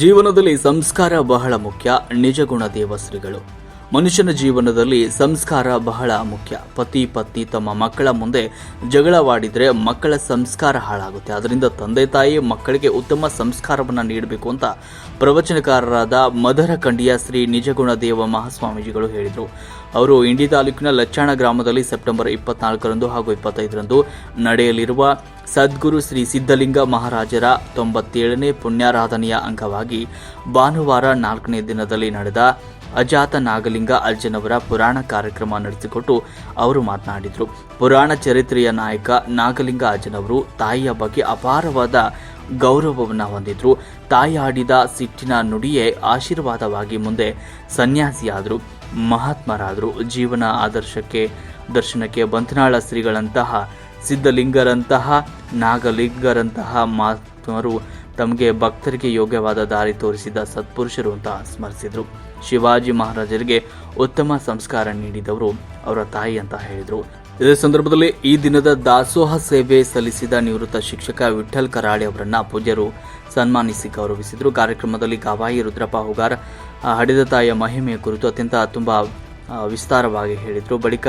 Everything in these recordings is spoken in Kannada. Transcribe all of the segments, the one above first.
ಜೀವನದಲ್ಲಿ ಸಂಸ್ಕಾರ ಬಹಳ ಮುಖ್ಯ. ನಿಜಗುಣ ದೇವಶ್ರೀಗಳು ಮನುಷ್ಯನ ಜೀವನದಲ್ಲಿ ಸಂಸ್ಕಾರ ಬಹಳ ಮುಖ್ಯ. ಪತಿ ಪತ್ನಿ ತಮ್ಮ ಮಕ್ಕಳ ಮುಂದೆ ಜಗಳವಾಡಿದರೆ ಮಕ್ಕಳ ಸಂಸ್ಕಾರ ಹಾಳಾಗುತ್ತೆ. ಅದರಿಂದ ತಂದೆ ತಾಯಿ ಮಕ್ಕಳಿಗೆ ಉತ್ತಮ ಸಂಸ್ಕಾರವನ್ನು ನೀಡಬೇಕು ಅಂತ ಪ್ರವಚನಕಾರರಾದ ಮದರ ಕಂಡಿಯ ಶ್ರೀ ನಿಜಗುಣ ದೇವ ಮಹಾಸ್ವಾಮೀಜಿಗಳು ಹೇಳಿದರು. ಅವರು ಇಂಡಿ ತಾಲೂಕಿನ ಲಚ್ಚಾಣ ಗ್ರಾಮದಲ್ಲಿ ಸೆಪ್ಟೆಂಬರ್ ಇಪ್ಪತ್ನಾಲ್ಕರಂದು ಹಾಗೂ ಇಪ್ಪತ್ತೈದರಂದು ನಡೆಯಲಿರುವ ಸದ್ಗುರು ಶ್ರೀ ಸಿದ್ಧಲಿಂಗ ಮಹಾರಾಜರ ತೊಂಬತ್ತೇಳನೇ ಪುಣ್ಯಾರಾಧನೆಯ ಅಂಗವಾಗಿ ಭಾನುವಾರ ನಾಲ್ಕನೇ ದಿನದಲ್ಲಿ ನಡೆದ ಅಜಾತ ನಾಗಲಿಂಗ ಅಜ್ಜನವರ ಪುರಾಣ ಕಾರ್ಯಕ್ರಮ ನಡೆಸಿಕೊಟ್ಟು ಅವರು ಮಾತನಾಡಿದರು. ಪುರಾಣ ಚರಿತ್ರೆಯ ನಾಯಕ ನಾಗಲಿಂಗ ಅಜ್ಜನವರು ತಾಯಿಯ ಬಗ್ಗೆ ಅಪಾರವಾದ ಗೌರವವನ್ನು ಹೊಂದಿದ್ರು. ತಾಯಿ ಆಡಿದ ಸಿಟ್ಟಿನ ನುಡಿಯೇ ಆಶೀರ್ವಾದವಾಗಿ ಮುಂದೆ ಸನ್ಯಾಸಿಯಾದರು. ಮಹಾತ್ಮರಾದರು. ಜೀವನ ಆದರ್ಶಕ್ಕೆ, ದರ್ಶನಕ್ಕೆ ಬಂತನಾಳ ಶ್ರೀಗಳಂತಹ ಸಿದ್ಧಲಿಂಗರಂತಹ, ನಾಗಲಿಂಗರಂತಹ ಮಹಾತ್ಮರು ತಮಗೆ ಭಕ್ತರಿಗೆ ಯೋಗ್ಯವಾದ ದಾರಿ ತೋರಿಸಿದ ಸತ್ಪುರುಷರು ಅಂತ ಸ್ಮರಿಸಿದರು. ಶಿವಾಜಿ ಮಹಾರಾಜರಿಗೆ ಉತ್ತಮ ಸಂಸ್ಕಾರ ನೀಡಿದವರು ಅವರ ತಾಯಿ ಅಂತ ಹೇಳಿದರು. ಇದೇ ಸಂದರ್ಭದಲ್ಲಿ ಈ ದಿನದ ದಾಸೋಹ ಸೇವೆ ಸಲ್ಲಿಸಿದ ನಿವೃತ್ತ ಶಿಕ್ಷಕ ವಿಠಲ್ ಕರಾಳೆ ಅವರನ್ನ ಪೂಜ್ಯರು ಸನ್ಮಾನಿಸಿ ಗೌರವಿಸಿದರು. ಕಾರ್ಯಕ್ರಮದಲ್ಲಿ ಗವಾಯಿ ರುದ್ರಪ್ಪ ಹುಗಾರ್ ಹಡಿದ ತಾಯಿಯ ಮಹಿಮೆಯ ಕುರಿತು ಅತ್ಯಂತ ತುಂಬ ವಿಸ್ತಾರವಾಗಿ ಹೇಳಿದರು. ಬಳಿಕ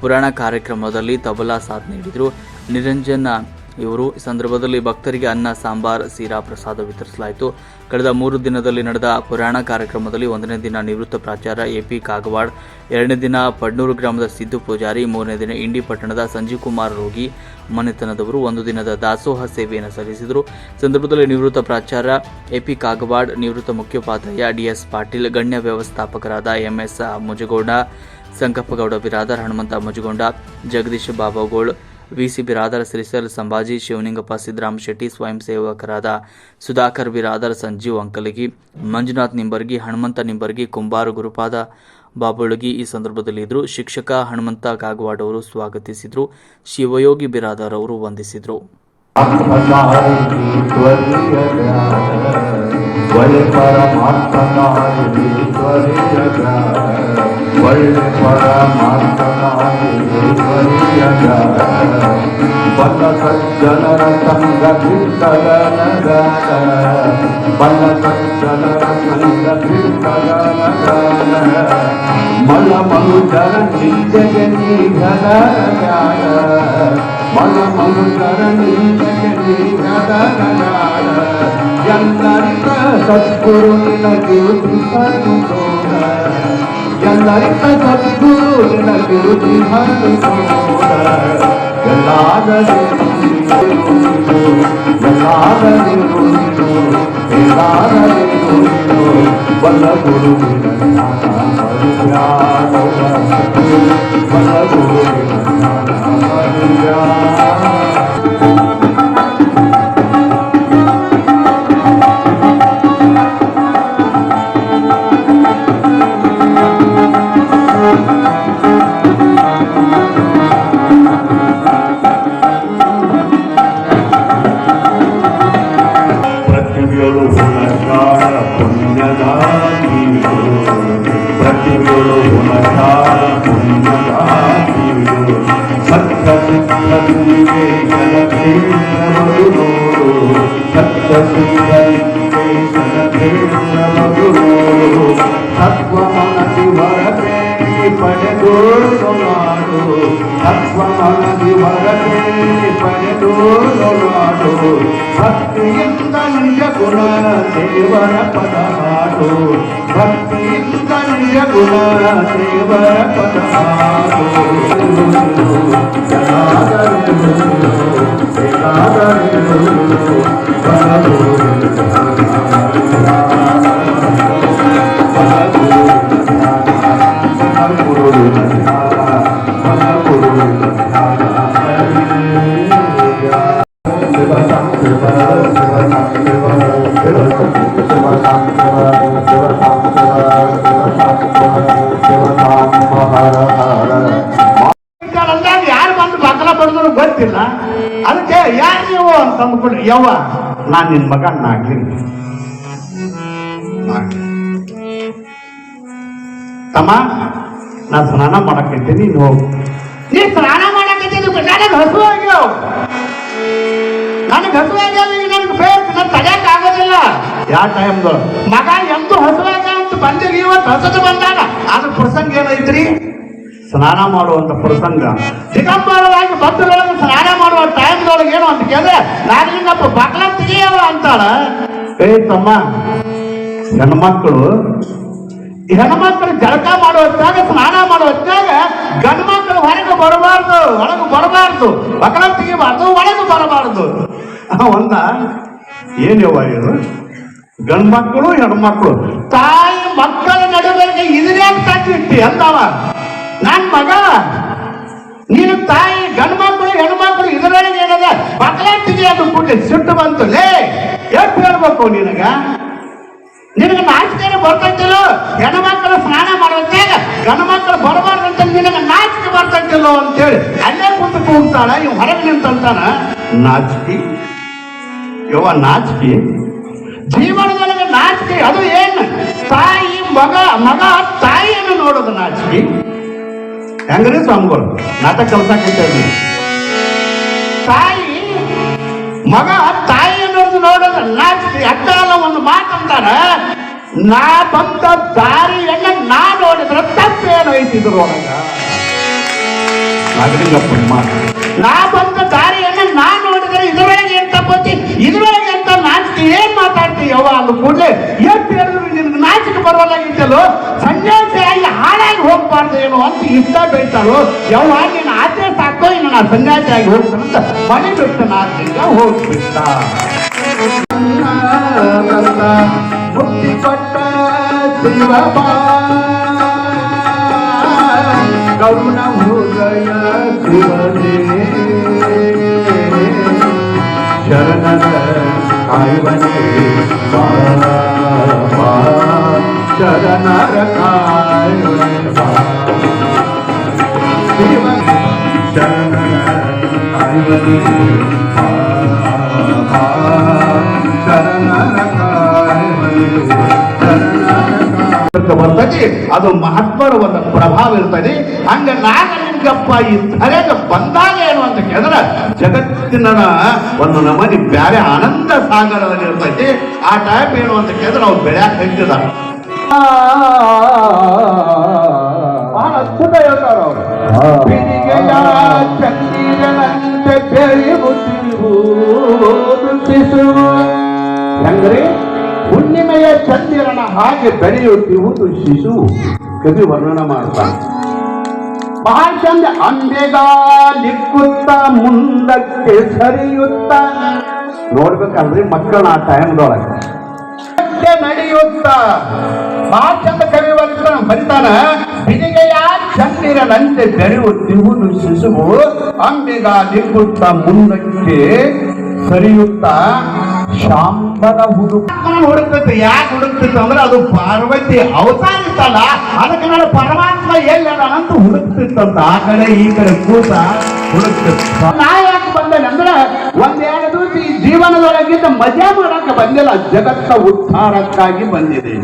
ಪುರಾಣ ಕಾರ್ಯಕ್ರಮದಲ್ಲಿ ತಬಲಾ ಸಾಥ್ ನೀಡಿದರು. ನಿರಂಜನ್ ಇವರು ಈ ಸಂದರ್ಭದಲ್ಲಿ ಭಕ್ತರಿಗೆ ಅನ್ನ, ಸಾಂಬಾರ್, ಸೀರಾ, ಪ್ರಸಾದ ವಿತರಿಸಲಾಯಿತು. ಕಳೆದ ಮೂರು ದಿನದಲ್ಲಿ ನಡೆದ ಪುರಾಣ ಕಾರ್ಯಕ್ರಮದಲ್ಲಿ ಒಂದನೇ ದಿನ ನಿವೃತ್ತ ಪ್ರಾಚಾರ್ಯ ಎ ಪಿ ಕಾಗವಾಡ್, ಎರಡನೇ ದಿನ ಪಡ್ನೂರು ಗ್ರಾಮದ ಸಿದ್ದು ಪೂಜಾರಿ, ಮೂರನೇ ದಿನ ಇಂಡಿ ಪಟ್ಟಣದ ಸಂಜೀವ್ ಕುಮಾರ್ ರೋಗಿ ಮನೆತನದವರು ಒಂದು ದಿನದ ದಾಸೋಹ ಸೇವೆಯನ್ನು ಸಲ್ಲಿಸಿದರು. ಸಂದರ್ಭದಲ್ಲಿ ನಿವೃತ್ತ ಪ್ರಾಚಾರ್ಯ ಎ ಪಿ ಕಾಗವಾಡ್, ನಿವೃತ್ತ ಮುಖ್ಯೋಪಾಧ್ಯಾಯ ಡಿಎಸ್ ಪಾಟೀಲ್, ಗಣ್ಯ ವ್ಯವಸ್ಥಾಪಕರಾದ M S Mujagouda, Sankappagouda, Biradar Hanumantha Mujagonda, Jagadish Babagol V C Biradar Shrishail Sambhaji Shivalingappa Siddaram Shetty, ಸ್ವಯಂ ಸೇವಕರಾದ ಸುಧಾಕರ್ ಬಿರಾದರ್ ಸಂಜೀವ್ ಅಂಕಲಗಿ, ಮಂಜುನಾಥ್ ನಿಂಬರ್ಗಿ, ಹನುಮಂತ ನಿಂಬರ್ಗಿ, ಕುಂಬಾರ ಗುರುಪಾದ ಬಾಬುಳಗಿ ಈ ಸಂದರ್ಭದಲ್ಲಿ ಇದ್ರು. ಶಿಕ್ಷಕ ಹನುಮಂತ ಕಾಗವಾಡ್ ಅವರು ಸ್ವಾಗತಿಸಿದ್ರು. ಶಿವಯೋಗಿ ಬಿರಾದರ್ ಅವರು ವಂದಿಸಿದ್ರು. ಬಲ್ಲ ಸಜ್ಜನರ ಸಂಗ ಬಿಟ್ಟಗನಗ ಬಲ್ಲ ಸಜ್ಜನರ ಸಂಗ ಬಿಟ್ಟಗನಗ ಮಲ ಮನುಜರ ನಿತ್ಯಗೆ ನೀಗದ ಮಲ ಮನುಜರ ನಿತ್ಯಗೆ ನೀಗದ ಎಲ್ಲರಿಗ ಸದ್ಗುರು ನಿನಗೆ ಹನು ತೋರ గలైన సద్గురుల గురుజి హరి గలాగని గలాగని గలాగని వల్ల గురు వల్ల గురు పునఃకార పుణ్యదాతీయుడు ప్రతిగుడు పునఃకార పుణ్యదాతీయుడు సత్యసిద్ధే జలభేంద్రమగుడు సత్యసిద్ధే జలభేంద్రమగుడు సత్వమనసి వరపేటి పడగోడు ఆత్మనది వరవెల్లి పనిదోరునాడు భక్తియింత నిజగుణ దేవర పదహాడు భక్తియింత నిజగుణ దేవర పదహాడు జనాదరు జనాదరు ಅದಕ್ಕೆ ಯಾರು ನೀವು ಅಂತ ಅಂದ್ಕೊಂಡ್ರಿ ಯವ್ವ ನಾನು ನಿನ್ನ ಮಗ ನಾಗ್ಲಿ ತಮ್ಮ ನಾ ಸ್ನಾನ ಮಾಡಕೈತೀನಿ ನೀನು ಹೋಗು. ನೀ ಸ್ನಾನ ಮಾಡಕೈತೀನಿ ನನಗೆ ಹಸು ಆಗ್ಯಾವ. ನನಗೆ ಹಸು ಆಗ್ಯಾವ ಈಗ ನನಗೆ ಬೇಕು ನಾನು ತಡೆಯಕ್ ಆಗೋದಿಲ್ಲ. ಯಾವ ಟೈಮ್ದು ಮಗ ಎಂದು ಹಸುವಾಗ ಅಂತ ಬಂದಿರಿ ಇವತ್ತು ಹಸದು ಬಂದಾಗ ಅದ್ರ ಪ್ರಸಂಗ ಏನೈತ್ರಿ? ಸ್ನಾನ ಮಾಡುವಂತ ಪ್ರಸಂಗ. ದಿಗಂಬರವಾಗಿ ಬಂದರೊಳಗೆ ಸ್ನಾನ ಟೈಮ್ದೊಳಗೆ ಏನು ಅಂತ ಕೇಳಿದ್ರೆ ನಾಗಲಿಂಗಪ್ಪ ಬಕ್ಲ ತೆಗಿಯವ ಅಂತಾಳ. ಏ ತಮ್ಮ, ಹೆಣ್ಮಕ್ಳು ಹೆಣ್ಮಕ್ಳು ಜಳಕ ಮಾಡೋ ಹೊತ್ತಾಗ, ಸ್ನಾನ ಮಾಡೋ ಹೊತ್ತಾಗ ಗಂಡು ಮಕ್ಕಳು ಹೊರಗೆ ಬರಬಾರ್ದು, ಒಳಗೆ ಬರಬಾರ್ದು. ಬಕಲ ತೆಗಿಬಾರ್ದು ಒಳಗೆ ಬರಬಾರ್ದು. ಒಂದ ಏನ್ಯವ ಇದು? ಗಂಡು ಮಕ್ಕಳು ಹೆಣ್ಮಕ್ಳು. ತಾಯಿ ಮಕ್ಕಳ ನಡುವೆ ಇದ್ರೆ ತಟ್ಟಿಟ್ಟಿ ಅಂದವ. ನನ್ ಮಗ, ನೀನು ತಾಯಿ ಗಂಡು ಮಕ್ಕಳು ಹೆಣ್ಮಕ್ಳು ಇದರೊಳಗೆ ಏನದ ತೆಗಿಯೋದು ಕೂಡಿ ಸಿಟ್ಟು ಬಂತು? ಲೇ ಎಷ್ಟು ಹೇಳ್ಬೇಕು ನಿನಗ? ನಿನಗೆ ನಾಚಿಕೆ ಬರ್ತೈತಿಲ್ಲೋ? ಹೆಣ್ಣು ಮಕ್ಕಳು ಸ್ನಾನ ಮಾಡುವಂತಾಗ ಗಂಡು ಮಕ್ಕಳು ಬರಬಾರ್ದಂತ ನಿನಗೆ ನಾಚಿಕೆ ಬರ್ತೈತಿಲ್ಲೋ ಅಂತೇಳಿ ಅಲ್ಲೇ ಕುಂತು ಕೂಗ್ತಾಳ ಇವ್ ಹೊರಗೆ ನಿಂತಂತಾನ? ನಾಚಿಕೆ? ಯವ್ವ, ನಾಚಿಕೆ? ಜೀವನದೊಳಗೆ ನಾಚಿಕೆ, ಅದು ಏನು? ತಾಯಿ, ಮಗ ಮಗ, ತಾಯಿಯನ್ನು ನೋಡೋದು ನಾಚಿಕೆ? ಹೆಂಗ್ರಿ ಸ್ವಾಮಿಗಳು, ನಾಟಕ ಕಲ್ಸಾಕಿದ್ದೇವೆ ತಾಯಿ ಮಗ ತಾಯಿ ಅನ್ನೋದು ನೋಡೋದು ನಾಚಿಕೆ ಅಕ್ಕಲ್ಲ ಒಂದು ಮಾತಂತಾರ ನಾ ಬಂದ ದಾರಿಯನ್ನ ನಾ ನೋಡಿದ್ರೆ ತಪ್ಪೇನು ಐತಿದ್ರು ಒಳಗ? ಮಾತು ನಾ ಬಂದ ದಾರಿಯನ್ನ ನಾ ನೋಡಿದ್ರೆ ಇದ್ರೊಳಗೆ ಏನ್ ತಪ್ಪತಿ? ಇದ್ರೊಳಗೆ ಅಂತ ನಾಚಿಕೆ? ಏನ್ ಮಾತಾಡ್ತಿ ಯವ್ವ ಅಂದ ಕೂಡಲೇ ಎಷ್ಟು ಹೇಳಿದ್ರು ನಿನ್ಗೆ ನಾಚಿಕೆ ಬರೋಲಾಗಿತ್ತಲ್ಲೋ? ಸನ್ಯಾಸಿಯಾಗಿ ಹಾಳಾಗಿ ಹೋಗ್ಬಾರ್ದು ಏನೋ ಅಂತ ಇಷ್ಟ ಬೈತಾಳು? ಯವ್ವ ನೀನು ಆಚೆ ಸಾಕೋ ಇನ್ನು ನಾ ಸನ್ಯಾಸಿಯಾಗಿ ಹೋಗ್ತಾನಂತ ಮನೆ ಬಿಟ್ಟು ನಾಚಿಕ ಹೋಗ್ಬಿಟ್ಟ ಮುಕ್ತಿ ಕೊಟ್ಟ ಶಿವಬ ಕರುಣ ಹೃದಯ ಶಿವನೇ ಶರಣರ ಕಾಯುವನೇ ಬಾ, ಬಾ, ಶರಣರ ಕಾಯುವನೇ ಬರ್ತದೆ ಅದು ಮಹಾತ್ಮರ ಒಂದು ಪ್ರಭಾವ ಇರ್ತದೆ ಹಂಗ ನಾಗಲಿಂಗಪ್ಪ ಈ ಧರೆಗೆ ಬಂದಾಗ ಏನು ಅಂತ ಕೇಳಿದ್ರೆ ಜಗತ್ತಿನ ಒಂದು ನಮನಿ ಬ್ಯಾರೆ ಆನಂದ ಸಾಗರದಲ್ಲಿ ಇರ್ತೈತಿ ಆ ಟೈಪ್ ಏನು ಅಂತ ಕೇಳಿದ್ರೆ ಅವ್ರು ಬೆಳ್ಯಾಕ ಹೆಂಗಿದ ಬಹಳ ಅದ್ಭುತ ಹೇಳ್ತಾರ ಶಿಶುವು. ಹೆಂಗ್ರಿ? ಹುಣ್ಣಿಮೆಯ ಚಂದಿರನ ಹಾಗೆ ಬೆಳೆಯುತ್ತಿರುವುದು ಶಿಶು, ಕವಿ ವರ್ಣನ ಮಾಡ್ತಾನೆ. ಚಂದ ಅಂಬೆಗ ನಿಕ್ಕುತ್ತ ಮುಂದಕ್ಕೆ ಸರಿಯುತ್ತ. ನೋಡ್ಬೇಕಲ್ರಿ ಮಕ್ಕಳ ಆ ಟೈಮ್ದೊಳಗೆ. ನಡೆಯುತ್ತ. ಚಂದ ಕವಿ ವರ್ಣನ ಬರಿತಾನ. ಬಿದಿಗೆಯ ಚಂದಿರನಂತೆ ಬೆಳೆಯುತ್ತಿರುವುದು ಶಿಶುವು? ಅಂಬಿಗ ದಿಕ್ಕುತ್ತ ಮುಂದಕ್ಕೆ ಸರಿಯುತ್ತ ಶಾಂಬನ ಹುಡುಕ ಹುಡುಕ್ತೈತೆ ಯಾಕೆ ಹುಡುಕ್ತಿತ್ತು ಅಂದ್ರೆ ಅದು ಪಾರ್ವತಿ ಅವತಾರಿತ್ತಲ್ಲ ಅದಕ್ಕೆ ನಾನು ಪರಮಾತ್ಮ ಅಂತ ಹುಡುಕ್ತಿತ್ತಂತ. ಆ ಕಡೆ ಈ ಕಡೆ ಕೂತ ಹುಡುಕ್ತಿತ್ತು. ನಾ ಯಾಕೆ ಬಂದೇನೆ ಅಂದ್ರೆ ಒಂದೆರಡು ದಿವಸ ಈ ಜೀವನದೊಳಗಿದ್ದ ಮಜಾ ಮಾಡಕ್ಕೆ ಬಂದಿಲ್ಲ ಜಗತ್ತ ಉದ್ಧಾರಕ್ಕಾಗಿ ಬಂದಿದೆ.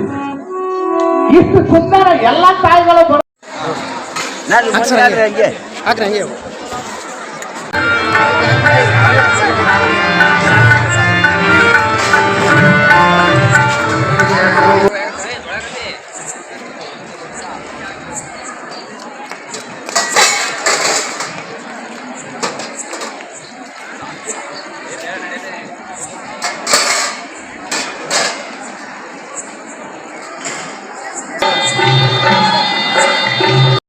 ಇಷ್ಟು ಸುಂದರ ಎಲ್ಲ ತಾಯಿಗಳು ಬರ